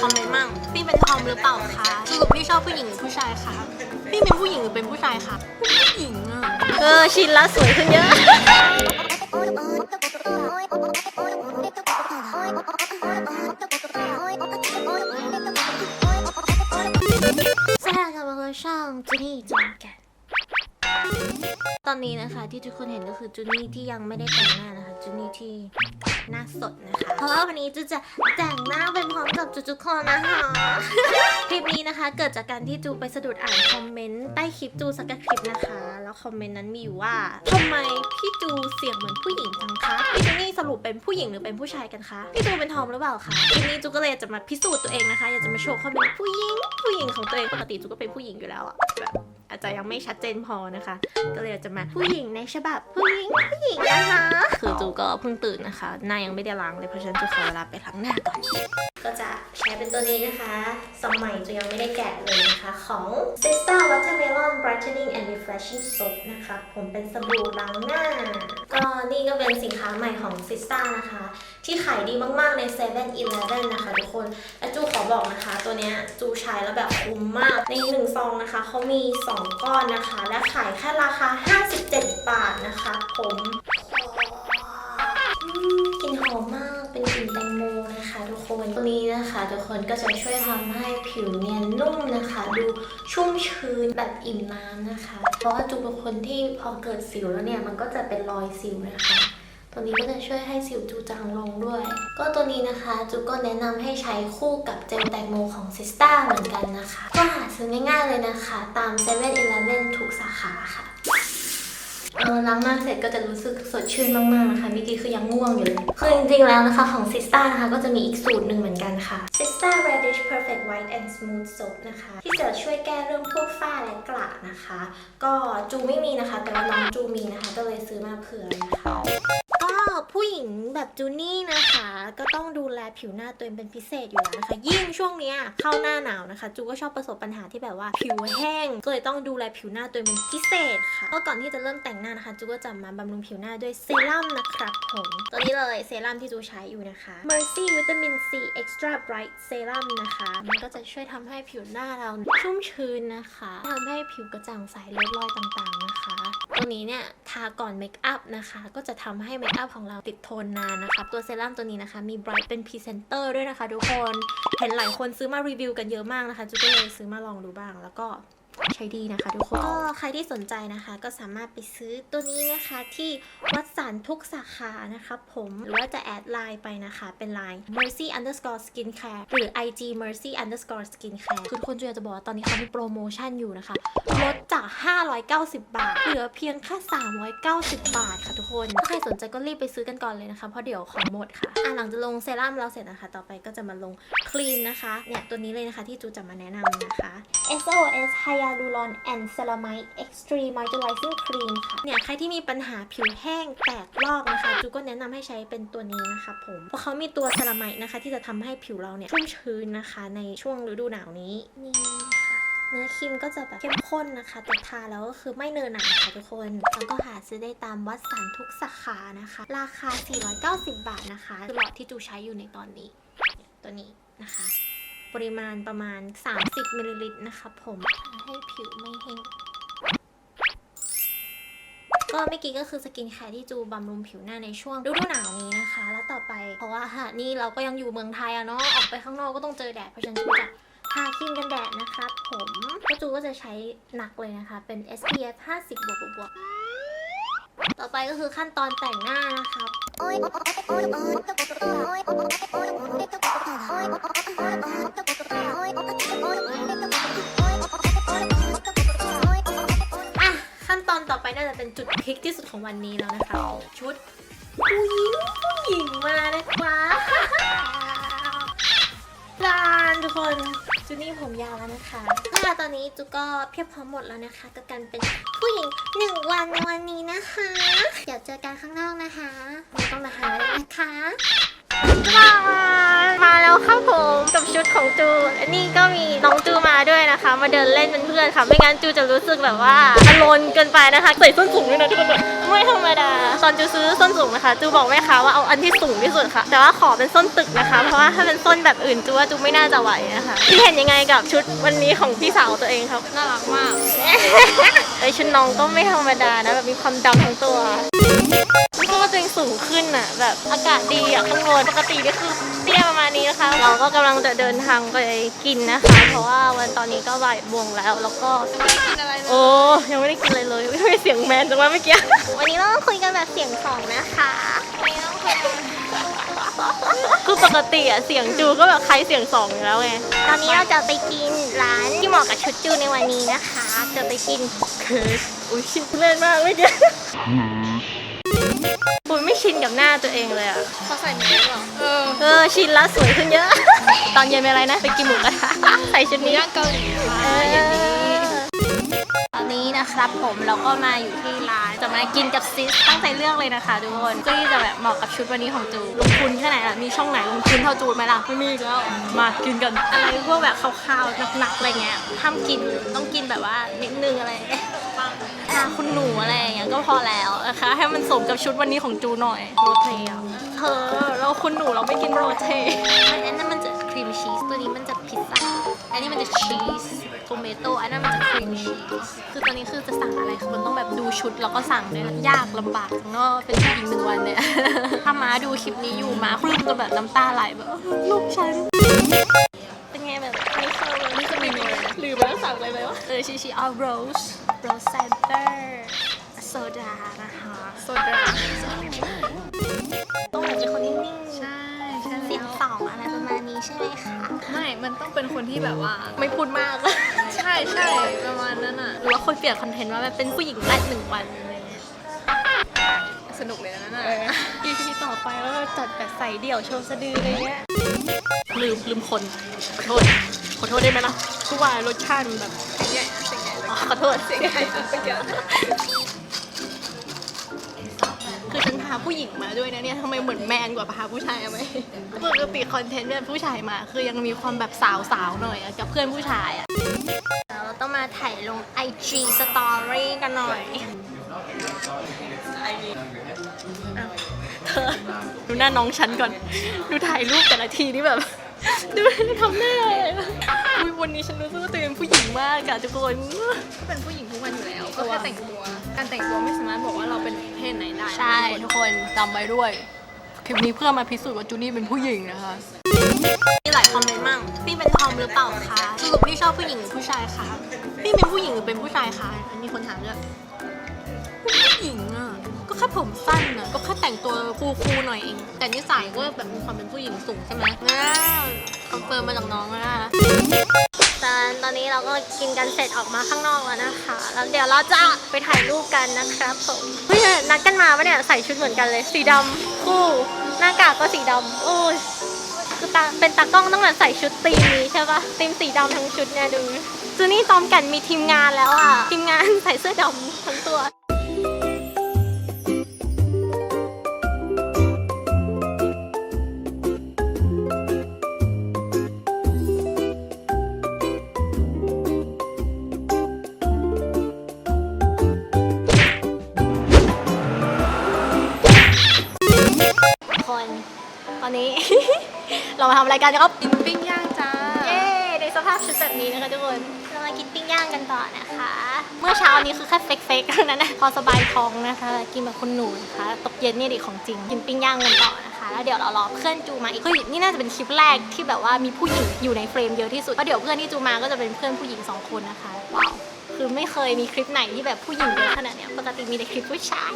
คอมเมนต์มั่งพี่เป็นทอมหรือเปล่าคะสรุปพี่ชอบผู้หญิงหรือผู้ชายคะพี่เป็นผู้หญิงหรือเป็นผู้ชายคะผู้หญิงอะเออชินละสวยขึ้นเยอะสวัสดีค่ะมาคือช่องจูนี่จอมแกนตอนนี้นะคะที่ทุกคนเห็นก็คือจูนี่ที่ยังไม่ได้แต่งหน้านะคะจูนี่ที่ หน้าสดนะคะ เพราะว่าวันนี้จูจะแต่งหน้าเป็นพร้อมกับจูจุคนนะคะ คลิปนี้นะคะ เกิดจากการที่จูไปสะดุดอ่านคอมเมนต์ใต้คลิปจูสักคลิปนะคะ แล้วคอมเมนต์นั้นมีอยู่ว่าทำไมพี่จูเสียงเหมือนผู้หญิงจังคะพี่จูนี่สรุปเป็นผู้หญิงหรือเป็นผู้ชายกันคะพี่จูเป็นทอมหรือเปล่าคะคลิปนี้จูก็เลยจะมาพิสูจน์ตัวเองนะคะ อยากจะมาโชว์ความเป็นผู้หญิงผู้หญิงของตัวเองปกติจูก็เป็นผู้หญิงอยู่แล้วอะแบบ อาจจะยังไม่ชัดเจนพอนะคะ ก็เลยจะมาผู้หญิงในฉบับผู้หญิงผู้หญิงนะคะคือจูก็เพิ่งตื่นนะคะ หน้ายังไม่ได้ล้างเลยเพราะฉะนั้นจูขอเวลาไปล้างหน้าก่อน ก็จะใช้เป็นตัวนี้นะคะสองใหม่จูยังไม่ได้แกะเลยนะคะ ของ Sista Watermelon Brightening and Refreshing Soap นะคะ ผมเป็นสบู่ล้างหน้า ก็นี่ก็เป็นสินค้าใหม่ของ Sista นะคะ ที่ขายดีมากๆใน7 e เ e ่ e อนะคะทุกคนและจูขอบอกนะคะ ตัวเนี้ยจูใช้แล้วแบบคุ้มมาก ในหนึ่งซองนะคะ เขามี 2 ก้อนนะคะ และขายแค่ราคา 57 บาทนะคะ ผม นะคะทุกคนตัวนี้นะคะ ทุกคนก็จะช่วยทำให้ผิวเนียนนุ่มนะคะ ดูชุ่มชื้นแบบอิ่มน้ำนะคะ เพราะว่าจูเป็นคนที่พอเกิดสิวแล้วเนี่ยมันก็จะเป็นรอยสิวนะคะตัวนี้ก็จะช่วยให้สิวจูจางลงด้วย ก็ตัวนี้นะคะจูก็แนะนำให้ใช้คู่กับเจลแตงโมของซิสต้าเหมือนกันนะคะ ก็หาซื้อง่ายๆเลยนะคะ ตาม7 e เ e ่ e อทุกสาขาค่ะ เออล้างหน้าเสร็จก็จะรู้สึกสดชื่นมากๆนะคะเมื่อกี้คือยังง่วงอยู่เลยคือจริงๆแล้วนะคะของ Sista นะคะก็จะมีอีกสูตรหนึ่งเหมือนกันค่ะ Sista Radish Perfect White and Smooth Soap นะคะ ที่จะช่วยแก้เรื่องพวกฝ้าและกระนะคะ ก็จูไม่มีนะคะ แต่ว่าน้องจูมีนะคะ ก็เลยซื้อมาเผื่อนะคะ ผู้หญิงแบบจูนี่นะคะ ก็ต้องดูแลผิวหน้าตัวเองเป็นพิเศษอยู่แล้วนะคะ ยิ่งช่วงเนี้ยเข้าหน้าหนาวนะคะ จูก็ชอบประสบปัญหาที่แบบว่าผิวแห้ง ก็เลยต้องดูแลผิวหน้าตัวเองเป็นพิเศษค่ะก็ก่อนที่จะเริ่มแต่งหน้านะคะ จูก็จะมาบำรุงผิวหน้าด้วยเซรั่มนะครับผมตัวนี้เลยเซรั่มที่จูใช้อยู่นะคะ Mercy Vitamin C Extra Bright Serum นะคะ มันก็จะช่วยทำให้ผิวหน้าเราชุ่มชื้นนะคะทำให้ผิวกระจ่างใสลดรอยต่างๆนะคะ ตัวนี้เนี่ยทาก่อนเมคอัพนะคะ ก็จะทำให้เมคอัพของเราติดทนนานนะคะตัวเซรั่มตัวนี้นะคะ มี Bright เป็นพรีเซนเตอร์ด้วยนะคะทุกคน เห็นหลายคนซื้อมารีวิวกันเยอะมากนะคะจูก็เลยซื้อมาลองดูบ้าง แล้วก็ ใช้ดีนะคะทุกคน ก็ใครที่สนใจนะคะ ก็สามารถไปซื้อตัวนี้นะคะที่วัดสันทุกสาขานะคะผมหรือว่าจะแอดไลน์ไปนะคะ เป็นไลน์ mercy underscore skincare หรือ IG mercy underscore skincare คือทุกคนจูอยากจะบอกว่าตอนนี้เขามีโปรโมชั่นอยู่นะคะลดจาก 590 บาท เหลือเพียงแค่390 บาทค่ะทุกคนถ้าใครสนใจก็รีบไปซื้อกันก่อนเลยนะคะ เพราะเดี๋ยวของหมดค่ะอะ หลังจากลงเซรั่มเราเสร็จนะคะ ต่อไปก็จะมาลงคลีนนะคะ เนี่ยตัวนี้เลยนะคะที่จูจะมาแนะนำนะคะ SOS Hyaluron and Ceramide Extreme Moisturizing Cream ค่ะ เนี่ยใครที่มีปัญหาผิวแห้งแตกลอกนะคะจูก็แนะนำให้ใช้เป็นตัวนี้นะคะผมเพราะเขามีตัวเซรามายนะคะ ที่จะทำให้ผิวเราเนี่ยชุ่มชื้นนะคะในช่วงฤดูหนาวนี้นี่ค่ะเนื้อครีมก็จะแบบเข้มข้นนะคะ แต่ทาแล้วก็คือไม่เนินหนาค่ะทุกคน แล้วก็หาซื้อได้ตามวัดสันทุกสาขานะคะ ราคา 490 บาทนะคะคือหลอดที่จูใช้อยู่ในตอนนี้ ตัวนี้นะคะ ปริมาณประมาณ 30มิลลิลิตรนะคะผมให้ผิวไม่แห้งก็เมื่อกี้ก็คือสกินแคร์ที่จูบำรุงผิวหน้าในช่วงฤดูหนาวนี้นะคะ แล้วต่อไปเพราะว่าฮะนี่เราก็ยังอยู่เมืองไทยอะเนาะออกไปข้างนอกก็ต้องเจอแดดเพราะฉะนั้นจูจะทาครีมกันแดดนะครับผมก็จูก็จะใช้หนักเลยนะคะ เป็น SPF 50 บวกบวกต่อไปก็คือขั้นตอนแต่งหน้านะครับ อะขั้นตอนต่อไปน่าจะเป็นจุดพลิกที่สุดของวันนี้แล้วนะคะ ชุดผู้หญิงผู้หญิงมานะคะลานทุกคน จุนี่ผมยาวแล้วนะคะค่ะตอนนี้จุก็เพียบพร้อมหมดแล้วนะคะ กับการเป็นผู้หญิงหนึ่งวันวันนี้นะคะ เดี๋ยวเจอกันข้างนอกนะคะไม่ต้องมาหาเลยนะคะ มาแล้วครับผมกับชุดของจูและนี่ก็มีน้องจูมาด้วยนะนะคะ มาเดินเล่นเป็นเพื่อนค่ะ ไม่งั้นจูจะรู้สึกแบบว่าอโลนเกินไปนะคะใส่ส้นสูงด้วยนะทุกคนไม่ธรรมดาตอนจูซื้อส้นสูงนะคะจูบอกแม่ค้าว่าเอาอันที่สูงที่สุดค่ะ แต่ว่าขอเป็นส้นตึกนะคะ เพราะว่าถ้าเป็นส้นแบบอื่นจูว่าจูไม่น่าจะไหวนะคะพี่เห็นยังไงกับชุดวันนี้ของพี่สาวตัวเองครับน่ารักมากไอยชุดน้องก็ไม่ธรรมดานะแบบมีความดำทั้งตัวเพราะว่า ตัวเองสูงขึ้นอะ แบบอากาศดีอะข้างบนปกตินี่คือเตี้ยประมาณนี้นะคะ เราก็กำลังจะเดินทางไปกินนะคะ เพราะว่าวันตอนนี้ก็บ่ายโมงแล้ว แล้วก็กินอะไรเลยโอ้ยังไม่ได้กินอะไรเลยไม่ได้เสียงแมนจังวะเมื่อกี้ วันนี้เราต้องคุยกันแบบเสียงสองนะคะวันนี้ต้องคุยกันคือปกติอะเสียงจูก็แบบใครเสียงสองอยู่แล้วไง ตอนนี้เราจะไปกินร้านที่เหมาะกับชุดจูในวันนี้นะคะ จะไปกินเคิร์อุ้ยชินเล่นมากเมื่อกี้ ปุยไม่ชินกับหน้าตัวเองเลยอะเขาใส่เมสเหรอ เออ เออ ชินแล้วสวยขึ้นเยอะ ตอนเย็นเป็นอะไรนะ ไปกินหมูกระทะใส่ชุดนี้ย่างเกาหลีค่ะเออเย็นนี้ตอนนี้นะครับผมเราก็มาอยู่ที่ร้านจะมากินกับซิสตั้งใจเลือกเลยนะคะทุกคนก็ที่จะแบบเหมาะกับชุดวันนี้ของจูลงทุนแค่ไหนล่ะมีช่องไหนลงทุนเท่าจูไหมล่ะไม่มีอีกแล้วมากินกันอะไรพวกแบบคาวๆหนักๆอะไรเงี้ยห้ามกินต้องกินแบบว่านิดนึงอะไร ชาคุณหนูอะไรอย่างเงี้ยก็พอแล้วนะคะ ให้มันสมกับชุดวันนี้ของจูหน่อยโรเทอะเธอเราคุณหนูเราไม่กินโรเทอันนั้นมันจะครีมชีสตัวนี้มันจะพิซซ่าอันนี้มันจะชีสโทเมโต้อันนั้นมันจะครีมชีสคือตอนนี้คือจะสั่งอะไรคือมันต้องแบบดูชุดแล้วก็สั่งเลยนะยากลำบากจังเนาะเป็นผู้หญิงหนึ่งวันเนี่ยถ้ามาดูคลิปนี้อยู่มาปลื้มจนแบบน้ำตาไหลแบบเออลูกฉันเป็นไงแบบไม่เข้าเลยนี่คือเมนูอะไรนะลืมแล้วสั่งอะไรไปวะเออชิชิเอาโรส โรสแซนเตอร์โซดานะคะโซดาต้องเป็นคนนิ่งๆใช่ใช่เสียงแล้วสองอะไรประมาณนี้ใช่ไหมคะไม่ มันต้องเป็นคนที่แบบว่า ไม่พูดมาก ใช่ใช่ประมาณนั้นอะ หรือว่าคนเปลี่ยนคอนเทนต์ว่าแบบเป็นผู้หญิงแรกหนึ่งวันอะไรเงี้ยสนุกเลยนะนั่นน่ะ อีพีต่อไปแล้วเราจัดแบบใส่เดี่ยวโชว์สะดืออะไรเงี้ยลืมลืมคนขอโทษขอโทษได้ไหมล่ะคือว่ารสชาติมันแบบ ขอโทษเสียงใหญ่สุดไปเกี่ยวคือฉันพาผู้หญิงมาด้วยนะเนี่ยทำไมเหมือนแมนกว่าพาผู้ชายอะไหมปกติคอนเทนต์แบบผู้ชายมา คือยังมีความแบบสาวๆหน่อยอะกับเพื่อนผู้ชายอะเราต้องมาถ่ายลง IG Story กันหน่อยอ้าวเธอดูหน้าน้องฉันก่อน ดูถ่ายรูปแต่ละทีนี่แบบ ดูทำหน้า อะไรวะอุ๊ยวันนี้ฉันรู้สึกว่าตัวเองเป็นผู้หญิงมากอะทุกคนเป็นผู้หญิงทุกวันอยู่แล้วก็แค่แต่งตัว การแต่งตัวไม่สามารถบอกว่าเราเป็นเพศไหนได้นะใช่ทุกคนจำไว้ด้วย คลิปนี้เพื่อมาพิสูจน์ว่าจูนี่เป็นผู้หญิงนะคะ มีหลายคอมเมนต์มั่งพี่เป็นทอมหรือเปล่าคะสรุปพี่ชอบผู้หญิงหรือผู้ชายคะพี่เป็นผู้หญิงหรือเป็นผู้ชายคะอันนี้คนถามด้วยเป็นผู้หญิงอะ ก็แค่ผมสั้นอะก็แค่แต่งตัวคูลๆหน่อยเอง แต่นิสัยก็แบบมีความเป็นผู้หญิงสูงใช่ไหมน่าคอนเฟิร์มมาจากน้องแล้วนะตอนตอนนี้เราก็กินกันเสร็จออกมาข้างนอกแล้วนะคะ แล้วเดี๋ยวเราจะไปถ่ายรูปกันนะครับผมเฮ้ยนัดกันมาปะเนี่ยใส่ชุดเหมือนกันเลย สีดำคู่หน้ากากก็สีดำโอ้ยคือตาเป็นตากล้องต้องแบบใส่ชุดธีมนี้ใช่ปะธีมสีดำทั้งชุดเนี่ยดูจูนี่ตอมกันมีทีมงานแล้วอะ ทีมงานใส่เสื้อดำทั้งตัว มาทำอะไรกันครับกินปิ้งย่างจ้า เย้ในสภาพชุดแบบนี้นะคะทุกคนเรามากินปิ้งย่างกันต่อนะคะ เมื่อเช้านี้คือแค่เฟกๆเท่านั้นนะพอสบายท้องนะคะ กินแบบคนหนูนะคะตกเย็นเนี่ยดิของจริงกินปิ้งย่างกันต่อนะคะแล้วเดี๋ยวเรารอเพื่อนจูมาอีกเฮ้ยนี่น่าจะเป็นคลิปแรกที่แบบว่ามีผู้หญิงอยู่ในเฟรมเยอะที่สุดเพราะเดี๋ยวเพื่อนที่จูมาก็จะเป็นเพื่อนผู้หญิงสองคนนะคะว้าวคือไม่เคยมีคลิปไหนที่แบบผู้หญิงเยอะขนาดเนี้ยปกติมีแต่คลิปผู้ชาย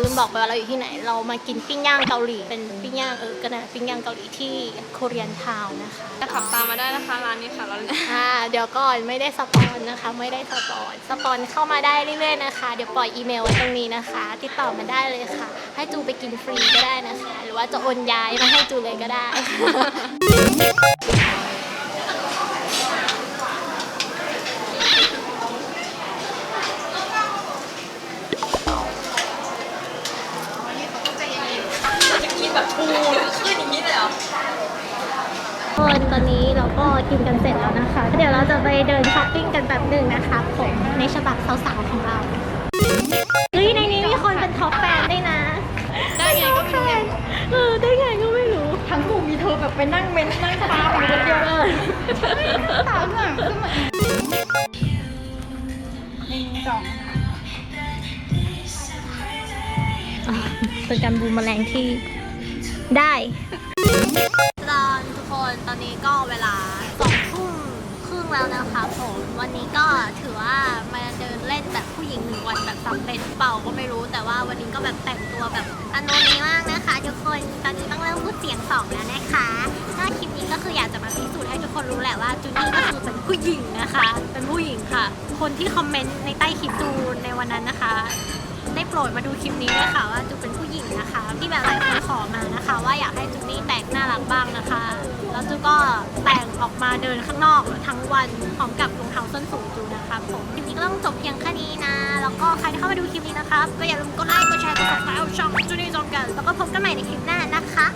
จูนบอกไปว่าเราอยู่ที่ไหน เรามากินปิ้งย่างเกาหลี เป็นปิ้งย่างเออก็นะปิ้งย่างเกาหลีที่โคเรียนทาวนะคะจะขับตามมาได้นะคะร้านนี้ค่ะเราอ่าเดี๋ยวก่อนไม่ได้สปอนนะคะ ไม่ได้สปอนสปอนเข้ามาได้เรื่อยๆนะคะ เดี๋ยวปล่อยอีเมลไว้ตรงนี้นะคะ ติดต่อมาได้เลยค่ะ ให้จูไปกินฟรีก็ได้นะคะ หรือว่าจะโอนย้ายมาให้จูเลยก็ได้ จะกินแบบ ปูขึ้นอย่างนี้เลยเหรอคนตอนนี้นี้เราก็กินกันเสร็จแล้วนะคะ เดี๋ยวเราจะไปเดินช้อปปิ้งกันแบบหนึ่งนะคะผมในฉบับสาวๆของเราเฮ้ยในนี้มีคนเป็นท็อปแฟนด้วยนะ ได้ไงก็ไม่รู้ไงเออได้ไงก็ไม่รู้ ทั้งหมู่มีเธอแบบไปนั่งเม้นนั่งตามอยู่คนเดียวเลยตามหลังขึ้นมาอีกหนึ่งสองเป็นการบูมแมลงที่ ได้ตอนทุกคนตอนนี้ก็เวลาสองทุ่มครึ่งแล้วนะคะผมวันนี้ก็ถือว่ามาเดินเล่นแบบผู้หญิงหนึ่งวันแบบสำเร็จเปล่าก็ไม่รู้ แต่ว่าวันนี้ก็แบบแต่งตัวแบบอโนนี้มากนะคะ ทุกคนตอนนี้ต้องเริ่มพูดเสียงสองแล้วนะคะก็คลิปนี้ก็คืออยากจะมาพิสูจน์ให้ทุกคนรู้แหละว่าจูนี่ก็คือเป็นผู้หญิงนะคะ เป็นผู้หญิงค่ะ คนที่คอมเมนต์ในใต้คลิปจูนในวันนั้นนะคะ โปรดมาดูคลิปนี้ด้วยค่ะว่าจูเป็นผู้หญิงนะคะ ที่แบบหลายคนขอมานะคะ ว่าอยากให้จูนี่แต่งน่ารักบ้างนะคะ แล้วจูก็แต่งออกมาเดินข้างนอกทั้งวันพร้อมกับรองเท้าส้นสูงจูนะคะผมคลิปนี้ก็ต้องจบเพียงแค่นี้นะ แล้วก็ใครที่เข้ามาดูคลิปนี้นะคะก็อย่าลืมกดไลค์กดแชร์กดติดตามช่องจูนี่จอมกันแล้วก็พบกันใหม่ในคลิปหน้านะคะ